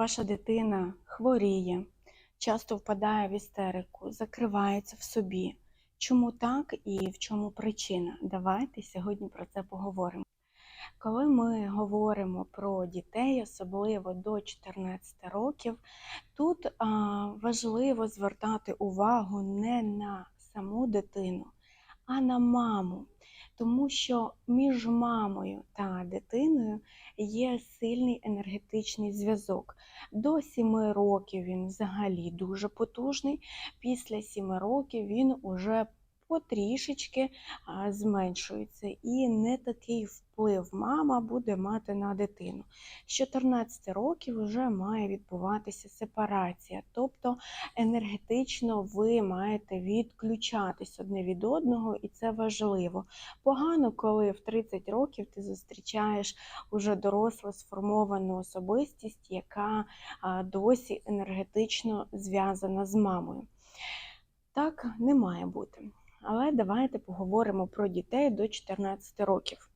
Ваша дитина хворіє, часто впадає в істерику, закривається в собі. Чому так і в чому причина? Давайте сьогодні про це поговоримо. Коли ми говоримо про дітей, особливо до 14 років, тут а, важливо звертати увагу не на саму дитину, а на маму. Тому що між мамою та дитиною є сильний енергетичний зв'язок. До 7 років він взагалі дуже потужний. Після 7 років він уже потрішечки зменшується, і не такий вплив мама буде мати на дитину. З 14 років вже має відбуватися сепарація, тобто енергетично ви маєте відключатись одне від одного, і це важливо. Погано, коли в 30 років ти зустрічаєш уже дорослу сформовану особистість, яка досі енергетично зв'язана з мамою. Так не має бути. Але давайте поговоримо про дітей до 14 років.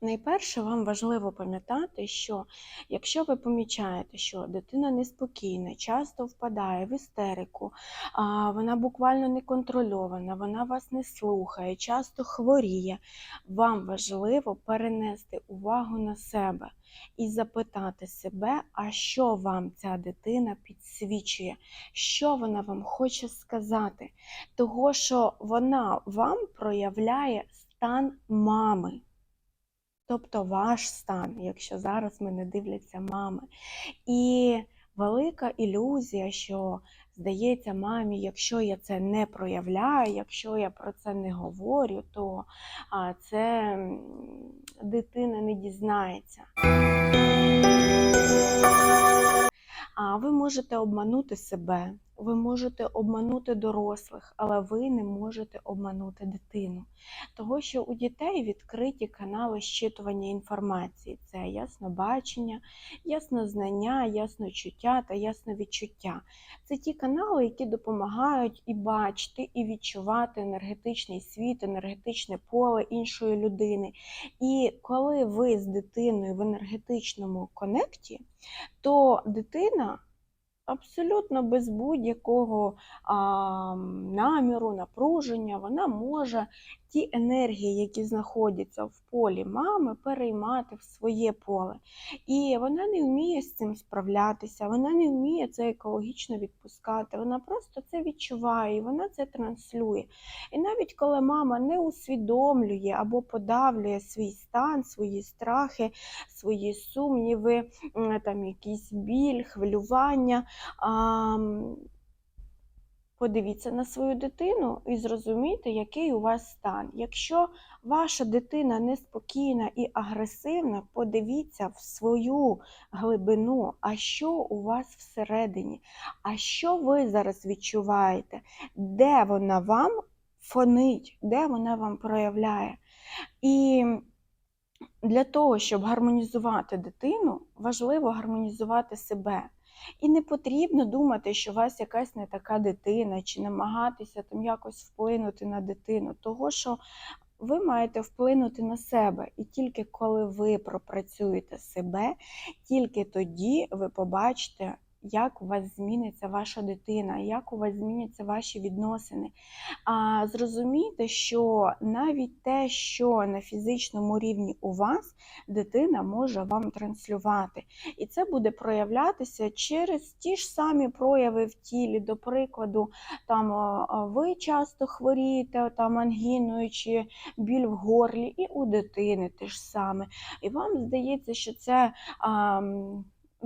Найперше, вам важливо пам'ятати, що якщо ви помічаєте, що дитина неспокійна, часто впадає в істерику, вона буквально не контрольована, вона вас не слухає, часто хворіє, вам важливо перенести увагу на себе і запитати себе, а що вам ця дитина підсвічує, що вона вам хоче сказати, того, що вона вам проявляє стан мами. Тобто ваш стан, якщо зараз мене дивляться мами. І велика ілюзія, що здається мамі, якщо я це не проявляю, якщо я про це не говорю, то це дитина не дізнається. А ви можете обманути себе, ви можете обманути дорослих, але ви не можете обманути дитину. Того, що у дітей відкриті канали щитування інформації: це яснобачення, яснознання, ясночуття та ясновідчуття. Це ті канали, які допомагають і бачити, і відчувати енергетичний світ, енергетичне поле іншої людини. І коли ви з дитиною в енергетичному конекті, то дитина абсолютно без будь-якого наміру, напруження, вона може ті енергії, які знаходяться в полі мами, переймати в своє поле. І вона не вміє з цим справлятися, вона не вміє це екологічно відпускати. Вона просто це відчуває, і вона це транслює. І навіть коли мама не усвідомлює або подавлює свій стан, свої страхи, свої сумніви, там якийсь біль, хвилювання. Подивіться на свою дитину і зрозумійте, який у вас стан. Якщо ваша дитина неспокійна і агресивна, подивіться в свою глибину, а що у вас всередині, а що ви зараз відчуваєте, де вона вам фонить, де вона вам проявляє. І для того, щоб гармонізувати дитину, важливо гармонізувати себе. І не потрібно думати, що у вас якась не така дитина, чи намагатися там якось вплинути на дитину, того що ви маєте вплинути на себе. І тільки коли ви пропрацюєте себе, тільки тоді ви побачите, як у вас зміниться ваша дитина, як у вас зміняться ваші відносини. А зрозумійте, що навіть те, що на фізичному рівні у вас, дитина може вам транслювати. І це буде проявлятися через ті ж самі прояви в тілі. До прикладу, там ви часто хворієте там ангіною чи біль в горлі, і у дитини те ж саме. І вам здається, що це. А,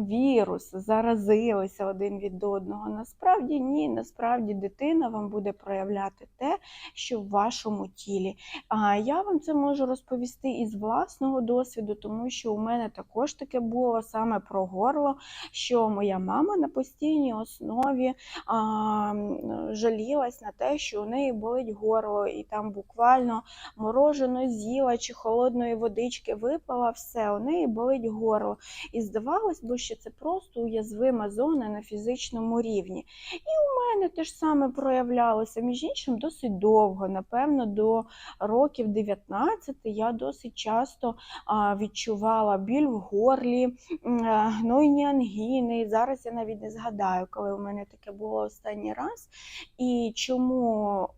Вірус заразилися один від одного. Насправді ні, насправді дитина вам буде проявляти те, що в вашому тілі. А я вам це можу розповісти із власного досвіду, тому що у мене також таке було саме про горло, що моя мама на постійній основі а, жалілась на те, що у неї болить горло, і там буквально морожено з'їла чи холодної водички випила, все, у неї болить горло. І здавалось би, що це просто уязвима зона на фізичному рівні. І у мене те ж саме проявлялося, між іншим, досить довго. Напевно, до років 19 я досить часто відчувала біль в горлі, е, гнойні ангіни. Зараз я навіть не згадаю, коли у мене таке було останній раз. І чому.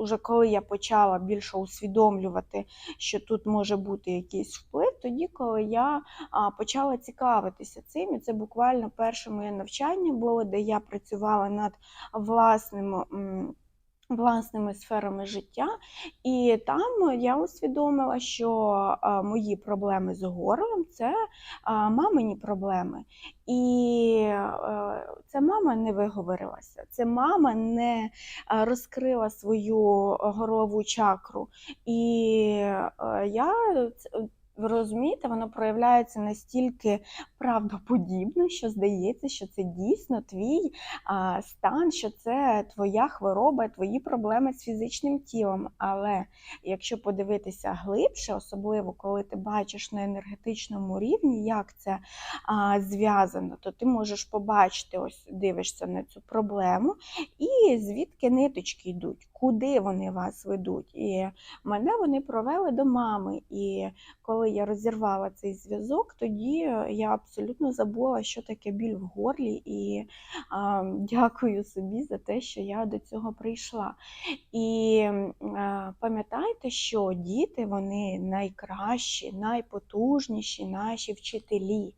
Уже коли я почала більше усвідомлювати, що тут може бути якийсь вплив, тоді, коли я почала цікавитися цим, і це буквально перше моє навчання було, де я працювала над власним. Власними сферами життя, і там я усвідомила, що мої проблеми з горлом це мамині проблеми. І е, ця мама не виговорилася, це мама не розкрила свою горлову чакру. І е, я це- ви розумієте, воно проявляється настільки правдоподібно, що здається, що це дійсно твій а, стан, що це твоя хвороба, твої проблеми з фізичним тілом. Але якщо подивитися глибше, особливо коли ти бачиш на енергетичному рівні, як це а, зв'язано, то ти можеш побачити, ось дивишся на цю проблему, і звідки ниточки йдуть, куди вони вас ведуть. І мене вони провели до мами. І коли я розірвала цей зв'язок, тоді я абсолютно забула, що таке біль в горлі, і а, дякую собі за те, що я до цього прийшла. І а, пам'ятайте, що діти вони найкращі, найпотужніші наші вчителі.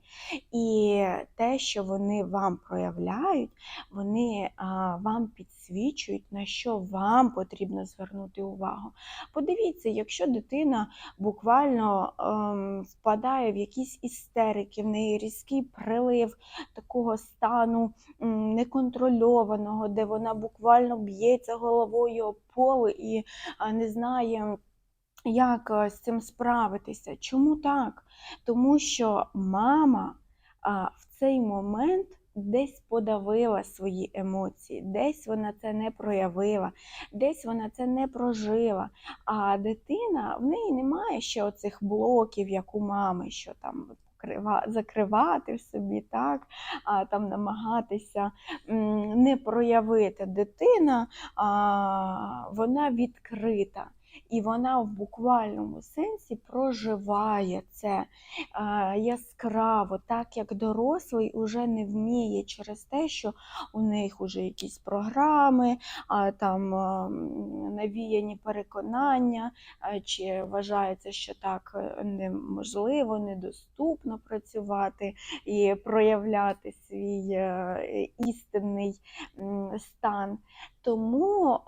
І те, що вони вам проявляють, вони а, вам підсвічують, на що вам потрібно звернути увагу. Подивіться, якщо дитина буквально ем, впадає в якісь істерики, в неї різкий прилив такого стану м, неконтрольованого, де вона буквально б'ється головою об пол і а, не знає. Як е, з цим справитися? Чому так? Тому що мама а, в цей момент десь подавила свої емоції, десь вона це не проявила, десь вона це не прожила. А дитина в неї немає ще оцих блоків, як у мами, що там закривати в собі, так, а, там намагатися не проявити. Дитина а, вона відкрита. І вона в буквальному сенсі проживає це е, яскраво, так як дорослий уже не вміє через те, що у них вже якісь програми, там а, навіяні переконання, а, чи вважається, що так е, неможливо, недоступно працювати і проявляти свій е, істинний стан. Тому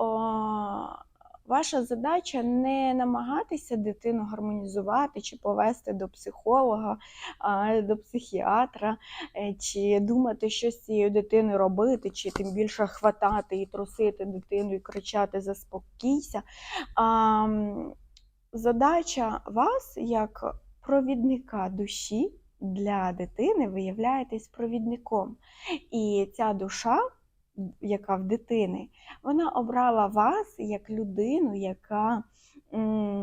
Ваша задача не намагатися дитину гармонізувати чи повести до психолога, до психіатра, е, чи думати, що з цією дитиною робити, чи тим більше хватати і трусити дитину і кричати Заспокійся. Задача вас як провідника душі для дитини, ви являєтесь провідником. І ця душа, яка в дитини, вона обрала вас як людину, яка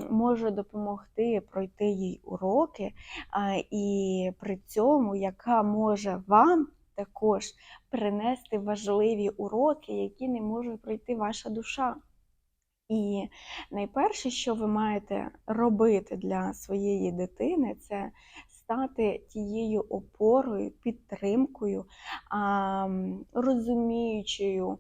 може допомогти пройти їй уроки, і при цьому, яка може вам також принести важливі уроки, які не може пройти ваша душа. І найперше, що ви маєте робити для своєї дитини, це стати тією опорою, підтримкою, розуміючою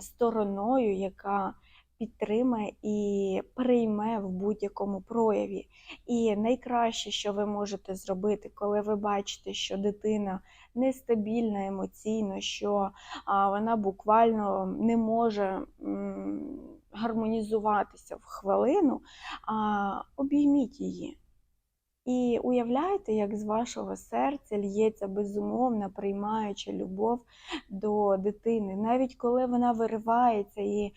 стороною, яка підтримає і прийме в будь-якому прояві. І найкраще, що ви можете зробити, коли ви бачите, що дитина нестабільна емоційно, що вона буквально не може гармонізуватися в хвилину, обійміть її. І уявляєте, як з вашого серця лється безумовна, приймаюча любов до дитини. Навіть коли вона виривається і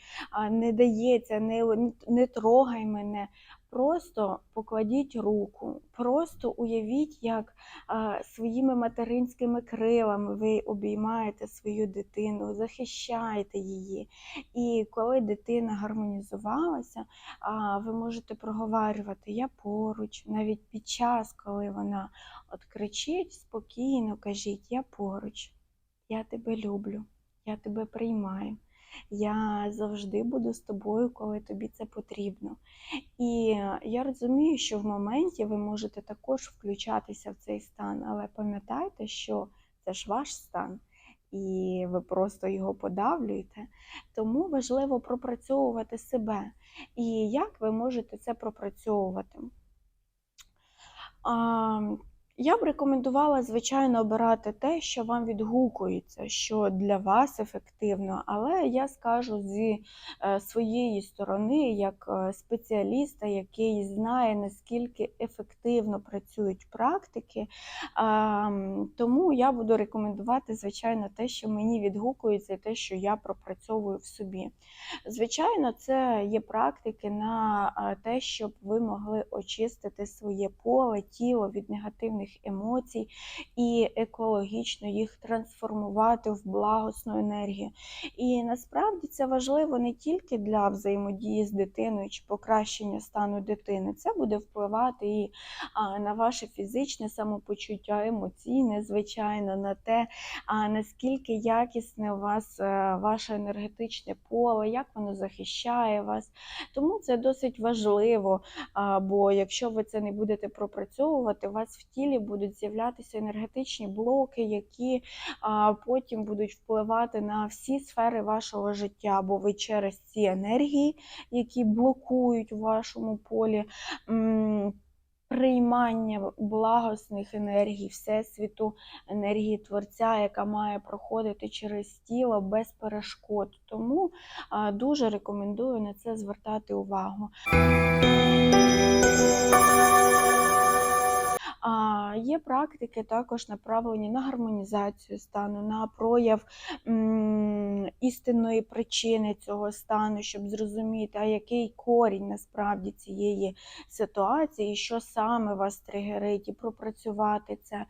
не дається, не, не трогай мене. Просто покладіть руку, просто уявіть, як а, своїми материнськими крилами ви обіймаєте свою дитину, захищаєте її. І коли дитина гармонізувалася, а, ви можете проговарювати Я поруч, навіть під час, коли вона от кричить, спокійно кажіть Я поруч, я тебе люблю, я тебе приймаю. Я завжди буду з тобою, коли тобі це потрібно. І я розумію, що в моменті ви можете також включатися в цей стан, але пам'ятайте, що це ж ваш стан, і ви просто його подавлюєте. Тому важливо пропрацьовувати себе. І як ви можете це пропрацьовувати? Я б рекомендувала, звичайно, обирати те, що вам відгукується, що для вас ефективно, але я скажу зі е, своєї сторони, як е, спеціаліста, який знає, наскільки ефективно працюють практики. Тому я буду рекомендувати, звичайно, те, що мені відгукується, і те, що я пропрацьовую в собі. Звичайно, це є практики на е, те, щоб ви могли очистити своє поле, тіло від негативних емоцій і екологічно їх трансформувати в благосну енергію. І насправді це важливо не тільки для взаємодії з дитиною чи покращення стану дитини. Це буде впливати і на ваше фізичне самопочуття, емоційне, звичайно, на те, наскільки якісне у вас е, ваше енергетичне поле, як воно захищає вас. Тому це досить важливо, бо якщо ви це не будете пропрацьовувати, у вас в тілі будуть з'являтися енергетичні блоки, які потім будуть впливати на всі сфери вашого життя, бо ви через ці енергії, які блокують у вашому полі. Приймання благосних енергій Всесвіту, енергії Творця, яка має проходити через тіло без перешкод. Тому дуже рекомендую на це звертати увагу. А, Є практики також направлені на гармонізацію стану, на прояв істинної причини цього стану, щоб зрозуміти, а який корінь насправді цієї ситуації, що саме вас тригерить, і пропрацювати це.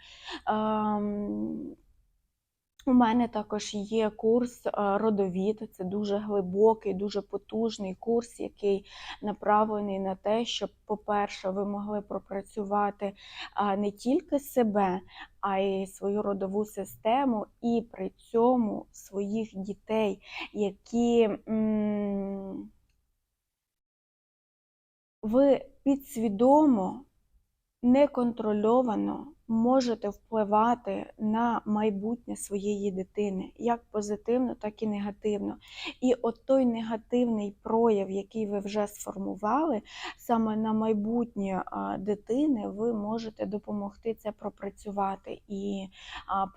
У мене також є курс е, родовід. Це дуже глибокий, дуже потужний курс, який направлений на те, щоб, по-перше, ви могли пропрацювати не тільки себе, а й свою родову систему, і при цьому своїх дітей, які ви підсвідомо, неконтрольовано можете впливати на майбутнє своєї дитини, як позитивно, так і негативно. І от той негативний прояв, який ви вже сформували, саме на майбутнє дитини, ви можете допомогти це пропрацювати і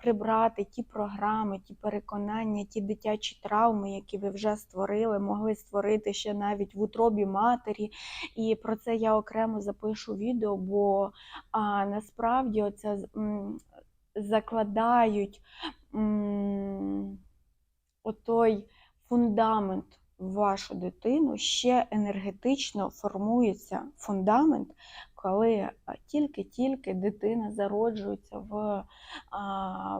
прибрати ті програми, ті переконання, ті дитячі травми, які ви вже створили, могли створити ще навіть в утробі матері. І про це я окремо запишу відео, бо насправді оце з- закладають отой фундамент в вашу дитину, ще енергетично формується фундамент, коли тільки-тільки дитина зароджується в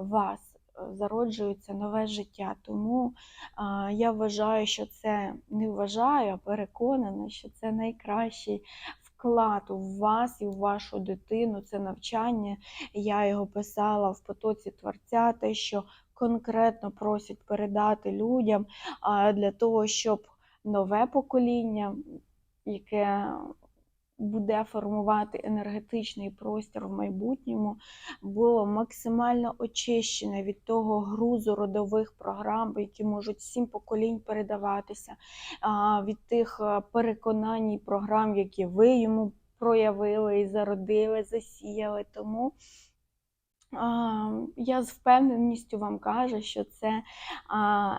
вас. е, Зароджується нове життя. Тому я вважаю, що це не вважаю, а переконана, що це найкращий вклад у вас і в вашу дитину. Це навчання. Я його писала в потоці творця, те, що конкретно просять передати людям для того, щоб нове покоління, яке буде формувати енергетичний простір в майбутньому, було максимально очищене від того грузу родових програм, які можуть сім поколінь передаватися, від тих е, переконань і програм, які ви йому проявили і зародили, засіяли. Тому я з впевненістю вам кажу, що це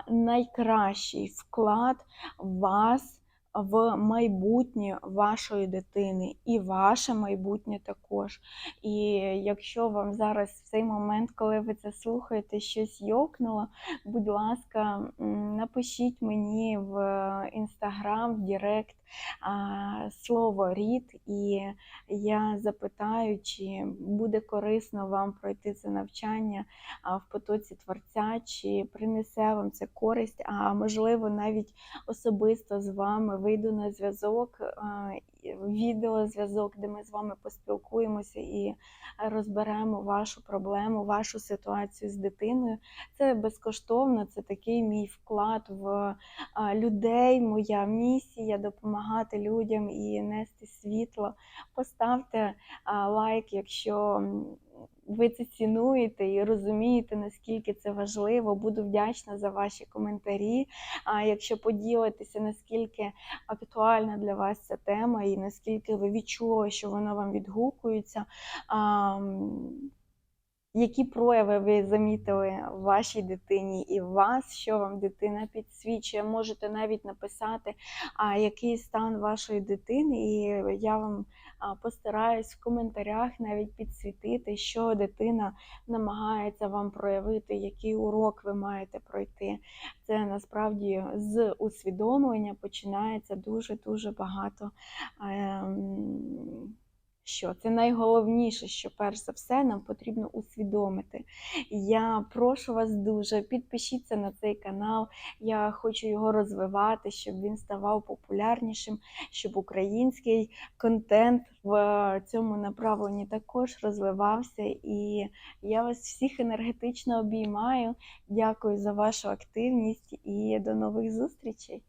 найкращий вклад вас в майбутнє вашої дитини і ваше майбутнє також. І якщо вам зараз в цей момент, коли ви це слухаєте, щось йокнуло, будь ласка, напишіть мені в інстаграм, в Директ слово рід, і я запитаю, чи буде корисно вам пройти це навчання в потоці творця, чи принесе вам це користь, а можливо, навіть особисто з вами вийду на зв'язок, відеозв'язок, де ми з вами поспілкуємося і розберемо вашу проблему, вашу ситуацію з дитиною. Це безкоштовно, це такий мій вклад в людей, моя місія допомагати людям і нести світло. Поставте лайк, якщо ви це цінуєте і розумієте, наскільки це важливо. Буду вдячна за ваші коментарі. А якщо поділитеся, наскільки актуальна для вас ця тема, і наскільки ви відчули, що воно вам відгукується. Які прояви ви замітили в вашій дитині і вас, що вам дитина підсвічує? Можете навіть написати, а який стан вашої дитини, і я вам постараюсь в коментарях навіть підсвітити, що дитина намагається вам проявити, який урок ви маєте пройти. Це насправді з усвідомлення починається дуже дуже багато. Що це найголовніше, що перш за все нам потрібно усвідомити. Я прошу вас дуже, підпишіться на цей канал. Я хочу його розвивати, щоб він ставав популярнішим, щоб український контент в цьому направленні також розвивався. І я вас всіх енергетично обіймаю. Дякую за вашу активність і до нових зустрічей.